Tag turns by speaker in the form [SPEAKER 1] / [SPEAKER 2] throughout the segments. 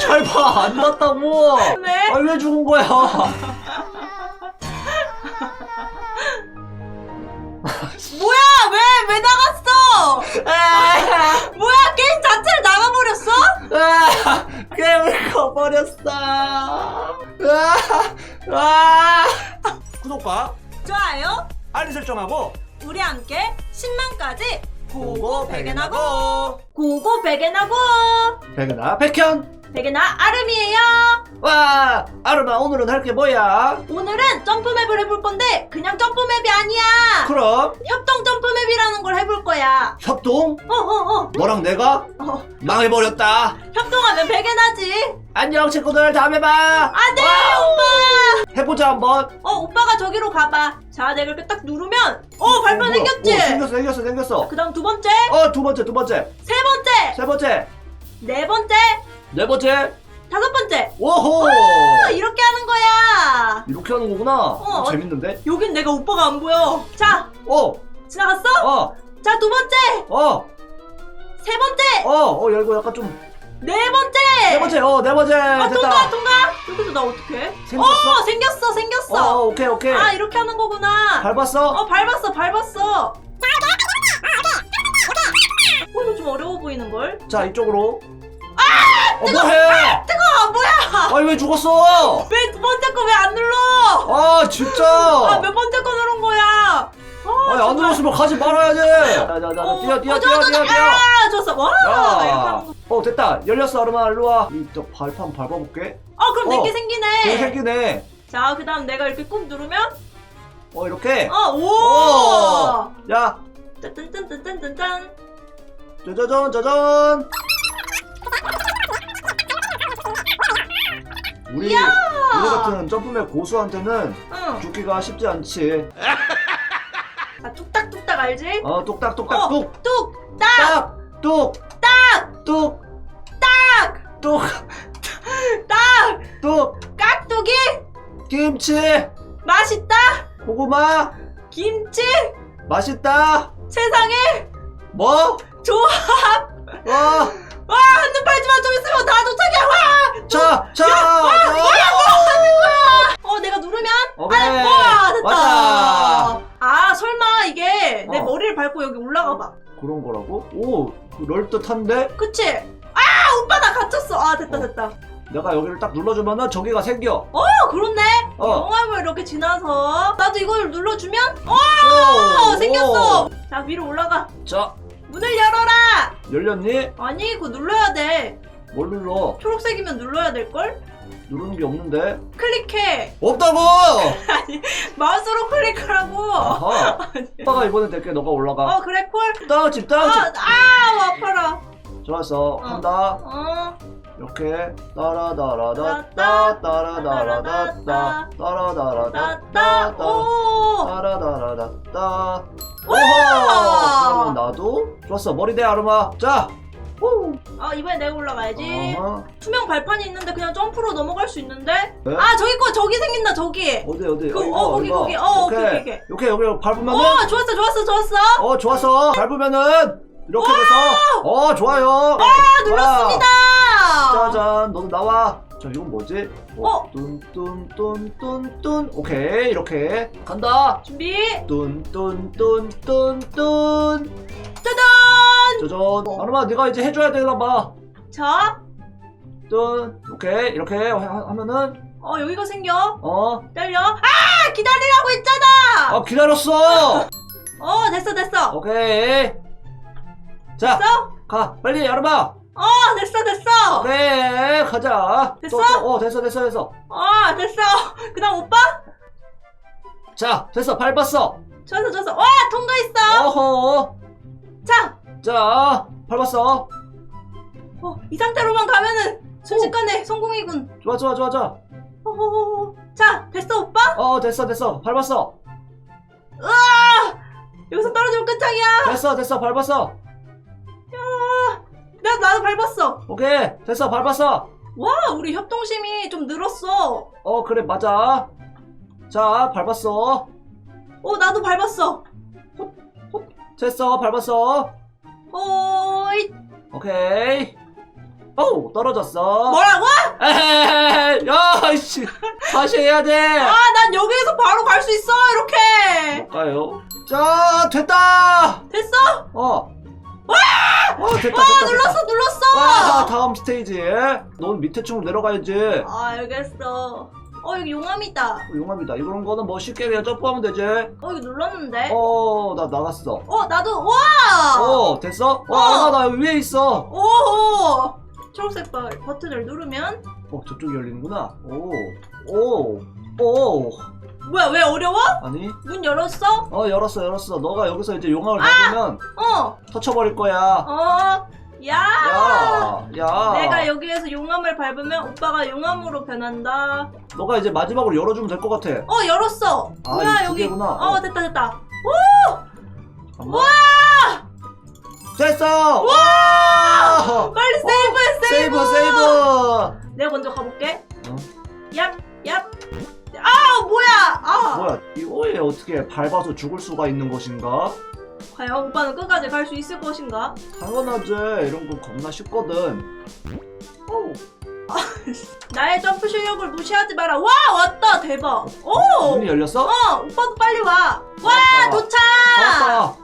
[SPEAKER 1] 잘 봐, 안 났다고.
[SPEAKER 2] 왜?
[SPEAKER 1] 아니 왜 죽은 거야?
[SPEAKER 2] 뭐야 왜 왜 나갔어? 뭐야 게임 자체를 나가버렸어?
[SPEAKER 1] 아, 게임을 꺼버렸어. 아, 아. 구독과
[SPEAKER 2] 좋아요.
[SPEAKER 1] 알림 설정하고
[SPEAKER 2] 우리 함께 10만까지
[SPEAKER 1] 고고
[SPEAKER 2] 백엔하고 고고 백엔하고
[SPEAKER 1] 백은아 백현.
[SPEAKER 2] 백엔아 아름이에요.
[SPEAKER 1] 와 아름아 오늘은 할 게 뭐야?
[SPEAKER 2] 오늘은 점프맵을 해볼 건데 그냥 점프맵이 아니야.
[SPEAKER 1] 그럼
[SPEAKER 2] 협동 점프맵이라는 걸 해볼 거야.
[SPEAKER 1] 협동?
[SPEAKER 2] 어어어.
[SPEAKER 1] 너랑 내가
[SPEAKER 2] 어,
[SPEAKER 1] 망해버렸다.
[SPEAKER 2] 협동하면 백엔하지.
[SPEAKER 1] 안녕 친구들 다음에 봐.
[SPEAKER 2] 안돼
[SPEAKER 1] 와우.
[SPEAKER 2] 오빠.
[SPEAKER 1] 해보자 한번.
[SPEAKER 2] 어 오빠가 저기로 가봐. 자 내가 이렇게 딱 누르면 어 발판
[SPEAKER 1] 뭐야?
[SPEAKER 2] 생겼지.
[SPEAKER 1] 어, 생겼어 생겼어 생겼어.
[SPEAKER 2] 그다음 두 번째,
[SPEAKER 1] 어 두 번째 두 번째
[SPEAKER 2] 세 번째,
[SPEAKER 1] 세 번째
[SPEAKER 2] 네 번째,
[SPEAKER 1] 네 번째.
[SPEAKER 2] 다섯 번째.
[SPEAKER 1] 오호.
[SPEAKER 2] 아, 이렇게 하는 거야.
[SPEAKER 1] 이렇게 하는 거구나.
[SPEAKER 2] 어.
[SPEAKER 1] 재밌는데?
[SPEAKER 2] 여긴 내가 오빠가 안 보여. 자
[SPEAKER 1] 어,
[SPEAKER 2] 지나갔어?
[SPEAKER 1] 어,
[SPEAKER 2] 자 두 번째,
[SPEAKER 1] 어,
[SPEAKER 2] 세 번째,
[SPEAKER 1] 어, 어, 야, 이거 약간 좀.
[SPEAKER 2] 네 번째.
[SPEAKER 1] 네 번째, 어, 네 번째.
[SPEAKER 2] 어,
[SPEAKER 1] 됐다.
[SPEAKER 2] 통과 통과. 여기서 나 어떡해?
[SPEAKER 1] 생겼어?
[SPEAKER 2] 어 생겼어
[SPEAKER 1] 어,
[SPEAKER 2] 생겼어.
[SPEAKER 1] 어, 오케이, 오케이.
[SPEAKER 2] 아 이렇게 하는 거구나.
[SPEAKER 1] 밟았어?
[SPEAKER 2] 어 밟았어 밟았어. 어 이거 좀 어려워 보이는 걸.
[SPEAKER 1] 자, 이쪽으로. 아! 어, 뭐해?
[SPEAKER 2] 뜨거워 뭐야?
[SPEAKER 1] 아니, 왜 죽었어?
[SPEAKER 2] 왜 두 번째 거 왜 안 눌러?
[SPEAKER 1] 아, 진짜.
[SPEAKER 2] 아 몇 번째 거 누른 거야? 아,
[SPEAKER 1] 아니, 안
[SPEAKER 2] 정말.
[SPEAKER 1] 눌렀으면 가지 말아야지. 자, 자, 자,
[SPEAKER 2] 어,
[SPEAKER 1] 뛰어, 뛰어,
[SPEAKER 2] 어,
[SPEAKER 1] 뛰어,
[SPEAKER 2] 저, 저,
[SPEAKER 1] 뛰어,
[SPEAKER 2] 저,
[SPEAKER 1] 뛰어.
[SPEAKER 2] 아, 줬어. 와, 이렇게
[SPEAKER 1] 야.
[SPEAKER 2] 하는 거.
[SPEAKER 1] 어, 됐다. 열렸어, 아르마. 일로 와. 이또 발판 밟아볼게.
[SPEAKER 2] 어, 그럼
[SPEAKER 1] 어,
[SPEAKER 2] 내게
[SPEAKER 1] 어,
[SPEAKER 2] 생기네.
[SPEAKER 1] 생기네.
[SPEAKER 2] 자, 그 다음 내가 이렇게 꾹 누르면,
[SPEAKER 1] 어, 이렇게.
[SPEAKER 2] 어, 오!
[SPEAKER 1] 오. 야,
[SPEAKER 2] 짠짠짠짠짠짠.
[SPEAKER 1] 짜자잔, 짜잔. 우리, 우리 같은 점프맵 고수한테는
[SPEAKER 2] 응.
[SPEAKER 1] 죽기가 쉽지 않지.
[SPEAKER 2] 아, 뚝딱뚝딱 알지?
[SPEAKER 1] 어, 똑딱 똑딱
[SPEAKER 2] 어,
[SPEAKER 1] 뚝,
[SPEAKER 2] 뚝, 딱,
[SPEAKER 1] 딱, 뚝, 딱, 뚝, 딱, 뚝,
[SPEAKER 2] 딱,
[SPEAKER 1] 뚝,
[SPEAKER 2] 깍두기,
[SPEAKER 1] 김치,
[SPEAKER 2] 맛있다,
[SPEAKER 1] 고구마,
[SPEAKER 2] 김치,
[SPEAKER 1] 맛있다.
[SPEAKER 2] 세상에,
[SPEAKER 1] 뭐?
[SPEAKER 2] 조합.
[SPEAKER 1] 와,
[SPEAKER 2] 와, 한눈 팔지 마, 좀 있으면 다 도착이야, 와!
[SPEAKER 1] 자, 자, 그런 거라고? 오, 럴듯한데?
[SPEAKER 2] 그치? 아, 오빠 나 갇혔어. 아, 됐다,
[SPEAKER 1] 어.
[SPEAKER 2] 됐다.
[SPEAKER 1] 내가 여기를 딱 눌러주면은 저기가 생겨.
[SPEAKER 2] 어, 그렇네.
[SPEAKER 1] 어.
[SPEAKER 2] 영화물 이렇게 지나서 나도 이걸 눌러주면 어,
[SPEAKER 1] 오,
[SPEAKER 2] 생겼어.
[SPEAKER 1] 오.
[SPEAKER 2] 자, 위로 올라가.
[SPEAKER 1] 자,
[SPEAKER 2] 문을 열어라.
[SPEAKER 1] 열렸니?
[SPEAKER 2] 아니, 그거 눌러야 돼.
[SPEAKER 1] 뭘 눌러?
[SPEAKER 2] 초록색이면 눌러야 될 걸?
[SPEAKER 1] 누르는 게 없는데?
[SPEAKER 2] 클릭해.
[SPEAKER 1] 없다고!
[SPEAKER 2] 아니, 마우스로 클릭하라고.
[SPEAKER 1] 아하. 오빠가 이번에 될게 너가 올라가.
[SPEAKER 2] 어, 그래 콜.
[SPEAKER 1] 땅집,
[SPEAKER 2] 아,
[SPEAKER 1] 땅집.
[SPEAKER 2] 아, 아파라.
[SPEAKER 1] 좋았어.
[SPEAKER 2] 어.
[SPEAKER 1] 한다.
[SPEAKER 2] 어.
[SPEAKER 1] 이렇게 따라다라다따 따라다라다따 따라다라다따.
[SPEAKER 2] 오.
[SPEAKER 1] 따라다라다따
[SPEAKER 2] 우와!
[SPEAKER 1] 그러면 나도 좋았어 머리대 아르마 자 후.
[SPEAKER 2] 아, 이번에 내가 올라가야지.
[SPEAKER 1] 어허.
[SPEAKER 2] 투명 발판이 있는데 그냥 점프로 넘어갈 수 있는데?
[SPEAKER 1] 네?
[SPEAKER 2] 아 저기 거 저기 생긴다 저기
[SPEAKER 1] 어디 어디
[SPEAKER 2] 그,
[SPEAKER 1] 이거,
[SPEAKER 2] 어, 거기. 거기. 어,
[SPEAKER 1] 오케이
[SPEAKER 2] 오케이, 오케이,
[SPEAKER 1] 이렇게 여기 밟으면은
[SPEAKER 2] 어 좋았어 좋았어 좋았어
[SPEAKER 1] 어 좋았어 밟으면은 이렇게 돼서 어 좋아요
[SPEAKER 2] 아 눌렀습니다
[SPEAKER 1] 짜잔 너도 나와 자 이건 뭐지?
[SPEAKER 2] 어?
[SPEAKER 1] 뚠뚠뚠뚠뚠. 오케이 이렇게. 간다.
[SPEAKER 2] 준비.
[SPEAKER 1] 뚠뚠뚠뚠뚠.
[SPEAKER 2] 짜잔!
[SPEAKER 1] 짜잔. 아르마 네가 이제 해줘야 되나 봐뚠.
[SPEAKER 2] 자
[SPEAKER 1] 오케이 이렇게 하- 하면은.
[SPEAKER 2] 어 여기가 생겨.
[SPEAKER 1] 어?
[SPEAKER 2] 기다려. 아 기다리라고 했잖아!
[SPEAKER 1] 아, 기다렸어!
[SPEAKER 2] 어 됐어 됐어.
[SPEAKER 1] 오케이. 자
[SPEAKER 2] 됐어?
[SPEAKER 1] 가. 빨리 아르마
[SPEAKER 2] 어 됐어 됐어.
[SPEAKER 1] 오케이 가자.
[SPEAKER 2] 됐어?
[SPEAKER 1] 또, 또, 어 됐어 됐어 됐어.
[SPEAKER 2] 어 됐어. 그 다음 오빠?
[SPEAKER 1] 자 됐어 밟았어.
[SPEAKER 2] 좋았어 좋았어. 와 통과했어.
[SPEAKER 1] 어허.
[SPEAKER 2] 자.
[SPEAKER 1] 자 밟았어.
[SPEAKER 2] 어, 이 상태로만 가면은 순식간에 성공이군.
[SPEAKER 1] 좋아 좋아 좋아 좋아.
[SPEAKER 2] 어허허허. 자 됐어 오빠?
[SPEAKER 1] 어 됐어 됐어. 밟았어.
[SPEAKER 2] 여기서 떨어지면 끝장이야.
[SPEAKER 1] 됐어 됐어 밟았어
[SPEAKER 2] 밟았어.
[SPEAKER 1] 오케이 됐어 밟았어.
[SPEAKER 2] 와 우리 협동심이 좀 늘었어.
[SPEAKER 1] 어 그래 맞아. 자 밟았어.
[SPEAKER 2] 어 나도 밟았어.
[SPEAKER 1] 됐어 밟았어.
[SPEAKER 2] 어이.
[SPEAKER 1] 오케이. 어우 떨어졌어.
[SPEAKER 2] 뭐라고?
[SPEAKER 1] 에헤헤 야씨. 다시 해야 돼.
[SPEAKER 2] 아, 난 여기에서 바로 갈 수 있어. 이렇게.
[SPEAKER 1] 가요? 자 됐다.
[SPEAKER 2] 됐어?
[SPEAKER 1] 어 와! 어 됐다
[SPEAKER 2] 와,
[SPEAKER 1] 됐다
[SPEAKER 2] 눌렀어. 눌렀어.
[SPEAKER 1] 와 다음 스테이지 넌 밑에 층으로 내려가야지
[SPEAKER 2] 아, 알겠어. 어, 여기 용암이다.
[SPEAKER 1] 용합니다 이런 거는 뭐 쉽게 그냥 점프하면 되지
[SPEAKER 2] 어, 여기 눌렀는데.
[SPEAKER 1] 어 나 나갔어
[SPEAKER 2] 어, 나도. 와!
[SPEAKER 1] 어 됐어?
[SPEAKER 2] 어.
[SPEAKER 1] 와, 나 여기 위에 있어.
[SPEAKER 2] 오! 초록색 버- 버튼을 누르면
[SPEAKER 1] 어, 저쪽이 열리는구나. 오, 오, 오.
[SPEAKER 2] 뭐야 왜 어려워?
[SPEAKER 1] 아니?
[SPEAKER 2] 문 열었어?
[SPEAKER 1] 어, 열었어, 열었어. 너가 여기서 이제 용암을 밟으면
[SPEAKER 2] 어.
[SPEAKER 1] 터쳐버릴 거야.
[SPEAKER 2] 어. 야!
[SPEAKER 1] 야, 야.
[SPEAKER 2] 내가 여기에서 용암을 밟으면 오빠가 용암으로 변한다.
[SPEAKER 1] 너가 이제 마지막으로 열어주면 될 것 같아.
[SPEAKER 2] 어 열었어.
[SPEAKER 1] 아,
[SPEAKER 2] 뭐야 여기. 어
[SPEAKER 1] 어.
[SPEAKER 2] 됐다 됐다.
[SPEAKER 1] 와! 됐어! 와!
[SPEAKER 2] 빨리 세이브해 세이브.
[SPEAKER 1] 세이브, 세이브!
[SPEAKER 2] 내가 먼저 가볼게.
[SPEAKER 1] 어?
[SPEAKER 2] 얍 얍. 아 뭐야? 아
[SPEAKER 1] 뭐야, 이거에 어떻게 밟아서 죽을 수가 있는 것인가?
[SPEAKER 2] 과연 오빠는 끝까지 갈 수 있을 것인가?
[SPEAKER 1] 당연하지. 이런 거 겁나 쉽거든. 오.
[SPEAKER 2] 나의 점프 실력을 무시하지 마라. 와 왔다 대박. 오.
[SPEAKER 1] 문이 열렸어?
[SPEAKER 2] 어 오빠도 빨리 와. 와
[SPEAKER 1] 왔다.
[SPEAKER 2] 도착.
[SPEAKER 1] 왔다.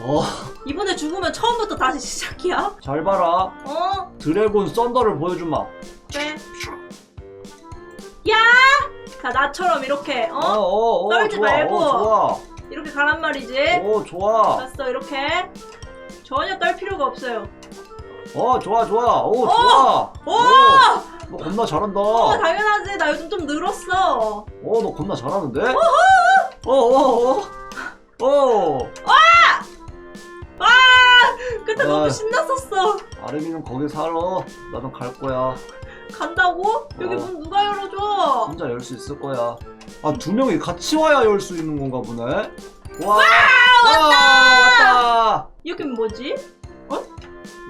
[SPEAKER 1] 어,
[SPEAKER 2] 이번에 죽으면 처음부터 다시 시작이야.
[SPEAKER 1] 잘 봐라.
[SPEAKER 2] 어
[SPEAKER 1] 드래곤 썬더를 보여주마.
[SPEAKER 2] 그래. 야. 자 나처럼 이렇게
[SPEAKER 1] 어,
[SPEAKER 2] 어
[SPEAKER 1] 어, 어,
[SPEAKER 2] 떨지
[SPEAKER 1] 좋아.
[SPEAKER 2] 말고.
[SPEAKER 1] 어,
[SPEAKER 2] 이렇게 가란 말이지.
[SPEAKER 1] 좋아. 오, 좋아.
[SPEAKER 2] 봤어 이렇게. 전혀 떨 필요가 없어요.
[SPEAKER 1] 어, 좋아, 좋아. 오,
[SPEAKER 2] 어.
[SPEAKER 1] 좋아.
[SPEAKER 2] 오!
[SPEAKER 1] 오, 너 겁나 잘한다.
[SPEAKER 2] 어 당연하지. 나 요즘 좀 늘었어.
[SPEAKER 1] 어, 너 겁나 잘하는데? 어, 어, 어. 어.
[SPEAKER 2] 와! 그때 너무
[SPEAKER 1] 아.
[SPEAKER 2] 신났었어.
[SPEAKER 1] 아름이는 거기 살아. 나는 갈 거야.
[SPEAKER 2] 간다고? 여기
[SPEAKER 1] 어.
[SPEAKER 2] 문 누가 열어줘?
[SPEAKER 1] 혼자 열 수 있을 거야. 아, 두 명이 같이 와야 열 수 있는 건가 보네. 와, 왔다. 왔다.
[SPEAKER 2] 여긴 뭐지?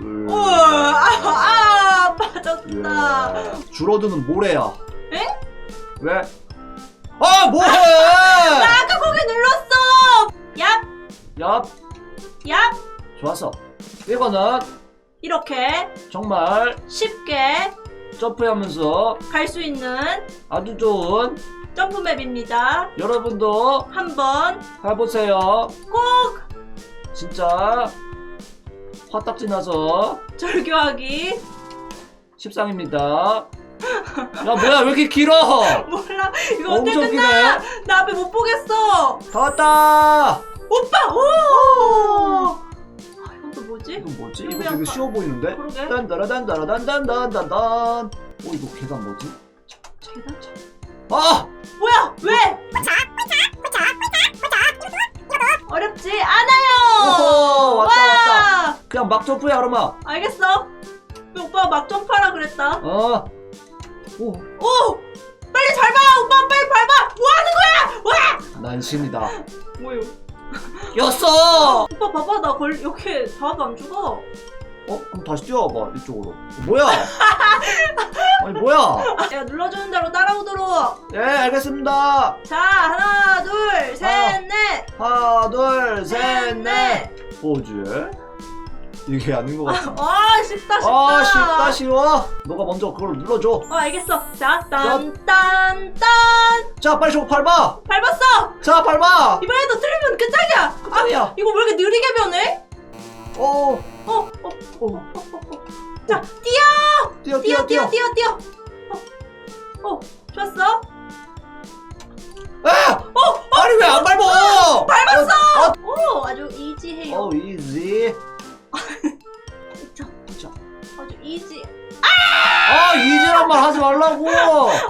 [SPEAKER 1] 음.
[SPEAKER 2] 우와, 아, 아, 빠졌다.
[SPEAKER 1] 예. 줄어드는 모래야.
[SPEAKER 2] 에?
[SPEAKER 1] 왜? 아, 뭐해?
[SPEAKER 2] 나 아까 거기 눌렀어. 얍,
[SPEAKER 1] 야,
[SPEAKER 2] 얍.
[SPEAKER 1] 좋았어. 이거는
[SPEAKER 2] 이렇게
[SPEAKER 1] 정말
[SPEAKER 2] 쉽게
[SPEAKER 1] 점프하면서
[SPEAKER 2] 갈 수 있는
[SPEAKER 1] 아주 좋은
[SPEAKER 2] 점프맵입니다.
[SPEAKER 1] 여러분도
[SPEAKER 2] 한번
[SPEAKER 1] 해보세요.
[SPEAKER 2] 꼭
[SPEAKER 1] 진짜 화딱지 나서
[SPEAKER 2] 절교하기.
[SPEAKER 1] 십상입니다. 야, 뭐야, 왜 이렇게 길어?
[SPEAKER 2] 몰라, 이거 언제
[SPEAKER 1] 엄청
[SPEAKER 2] 끝나? 나 앞에 못 보겠어.
[SPEAKER 1] 다 왔다!
[SPEAKER 2] 오빠, 오! 아, 이건 또 뭐지?
[SPEAKER 1] 이건 뭐지? 이거 되게 쉬워 보이는데?
[SPEAKER 2] 그러게.
[SPEAKER 1] 딴따라단따라단단단단. 오, 이거 계단 뭐지?
[SPEAKER 2] 계단?
[SPEAKER 1] 아!
[SPEAKER 2] 뭐야? 왜? 어렵지 않아요.
[SPEAKER 1] 오호, 왔다,
[SPEAKER 2] 와!
[SPEAKER 1] 왔다. 그냥 막 점프해, 아름아.
[SPEAKER 2] 알겠어. 왜 오빠가 막 점프하라 그랬다.
[SPEAKER 1] 어. 오,
[SPEAKER 2] 오! 빨리 잘 봐! 오빠 빨리 밟아! 뭐 하는 거야! 와!
[SPEAKER 1] 난 신이다.
[SPEAKER 2] 뭐요?
[SPEAKER 1] 였어!
[SPEAKER 2] 오빠 봐봐 나 걸 이렇게 닿아도 안 죽어.
[SPEAKER 1] 어? 그럼 다시 뛰어와봐, 이쪽으로. 어, 뭐야? 아니, 뭐야?
[SPEAKER 2] 내가 눌러주는 대로 따라오도록.
[SPEAKER 1] 예, 알겠습니다.
[SPEAKER 2] 자 하나 둘 셋
[SPEAKER 1] 아.
[SPEAKER 2] 넷.
[SPEAKER 1] 하나, 둘, 셋,
[SPEAKER 2] 셋,
[SPEAKER 1] 넷. 뭐지? 이게 아닌 것 같아.
[SPEAKER 2] 아 쉽다 쉽다.
[SPEAKER 1] 아, 쉽다, 쉬워. 너가 먼저 그걸 눌러줘.
[SPEAKER 2] 어 알겠어. 자 딴딴딴
[SPEAKER 1] 자, 빨리 저거 밟아!
[SPEAKER 2] 밟았어.
[SPEAKER 1] 자, 밟아!
[SPEAKER 2] 이번에도 틀리면 끝장이야. 아
[SPEAKER 1] 아니야.
[SPEAKER 2] 이거 왜 이렇게 느리게 변해?
[SPEAKER 1] 어,
[SPEAKER 2] 어 어.
[SPEAKER 1] 어.
[SPEAKER 2] 어, 어, 어. 자 뛰어
[SPEAKER 1] 뛰어,
[SPEAKER 2] 뛰어
[SPEAKER 1] 뛰어,
[SPEAKER 2] 뛰어
[SPEAKER 1] 뛰어.
[SPEAKER 2] 어, 어 좋았어.
[SPEAKER 1] 아! 어! 아니, 왜 안 밟아!
[SPEAKER 2] 밟았어. 오 아주 이지해요.
[SPEAKER 1] 어, 이지.
[SPEAKER 2] 아,
[SPEAKER 1] 이지란 말 하지 말라고!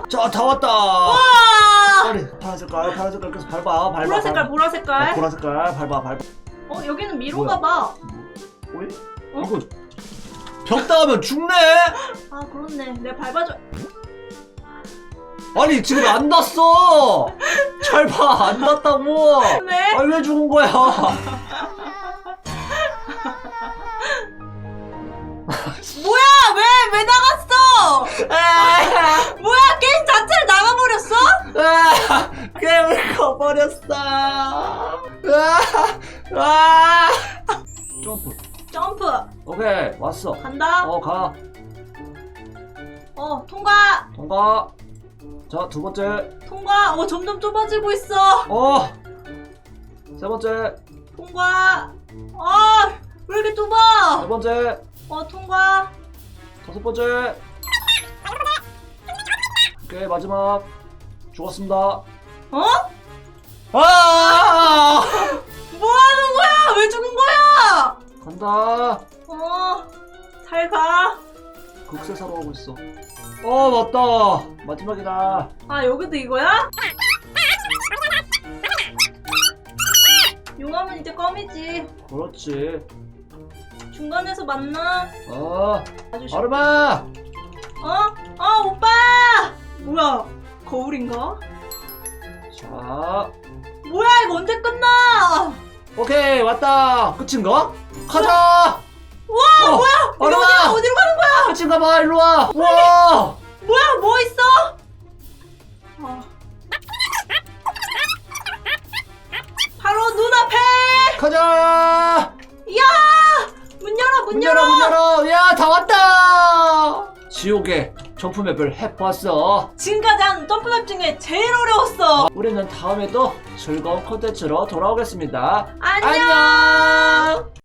[SPEAKER 1] 자, 다 왔다.
[SPEAKER 2] 와.
[SPEAKER 1] 빨리, 파란 색깔, 파란 색깔 계속 밟아, 밟아.
[SPEAKER 2] 보라 색깔
[SPEAKER 1] 밟아.
[SPEAKER 2] 보라
[SPEAKER 1] 어,
[SPEAKER 2] 색깔.
[SPEAKER 1] 보라 색깔, 밟아, 밟아.
[SPEAKER 2] 어 여기는 미로가 봐.
[SPEAKER 1] 뭐야?
[SPEAKER 2] 어?
[SPEAKER 1] 이거 벽 닿으면 죽네?
[SPEAKER 2] 아 그렇네. 내가 밟아줘.
[SPEAKER 1] 아니 지금 안 닿았어 잘 봐안 닿았다고
[SPEAKER 2] 왜?
[SPEAKER 1] 아니 왜 죽은 거야
[SPEAKER 2] 뭐야 왜 왜 나갔어? 뭐야 게임 자체를 나가버렸어?
[SPEAKER 1] 아, 게임을 꺼버렸어 아, 아. 점프
[SPEAKER 2] 점프
[SPEAKER 1] 오케이 왔어
[SPEAKER 2] 간다.
[SPEAKER 1] 어 가
[SPEAKER 2] 어, 통과!
[SPEAKER 1] 통과. 자, 두 번째.
[SPEAKER 2] 통과! 어, 점점 좁아지고 있어!
[SPEAKER 1] 어. 세 번째.
[SPEAKER 2] 통과! 아, 왜 이렇게 좁아?
[SPEAKER 1] 네 번째.
[SPEAKER 2] 어, 통과!
[SPEAKER 1] 다섯 번째. 오케이, 마지막. 죽었습니다.
[SPEAKER 2] 어?
[SPEAKER 1] 아!
[SPEAKER 2] 뭐 하는 거야? 왜 죽은 거야?
[SPEAKER 1] 간다.
[SPEAKER 2] 어, 잘 가.
[SPEAKER 1] 극세 사러 가고 있어. 어, 맞다. 마지막이다.
[SPEAKER 2] 아, 여기도 이거야? 용암은 이제 껌이지.
[SPEAKER 1] 그렇지.
[SPEAKER 2] 중간에서 만나.
[SPEAKER 1] 어,
[SPEAKER 2] 아주
[SPEAKER 1] 아르마.
[SPEAKER 2] 어? 어, 오빠! 뭐야? 거울인가?
[SPEAKER 1] 자,
[SPEAKER 2] 뭐야, 이거 언제 끝나?
[SPEAKER 1] 오케이, 왔다. 끝인가? 가자.
[SPEAKER 2] 우와,
[SPEAKER 1] 어,
[SPEAKER 2] 뭐야? 이거. 어디로, 어디로 가는 거야?
[SPEAKER 1] 끝인가 봐. 일로 와. 우와.
[SPEAKER 2] 뭐야, 뭐 있어? 아. 바로 눈앞에!
[SPEAKER 1] 가자.
[SPEAKER 2] 이야! 문 열어, 문,
[SPEAKER 1] 문
[SPEAKER 2] 열어!
[SPEAKER 1] 열어, 문 열어. 야, 다 왔다. 지옥의 점프맵을 해봤어.
[SPEAKER 2] 지금까지 한 점프맵 중에 제일 어려웠어.
[SPEAKER 1] 우리는 다음에 또 즐거운 콘텐츠로 돌아오겠습니다.
[SPEAKER 2] 안녕!
[SPEAKER 1] 안녕.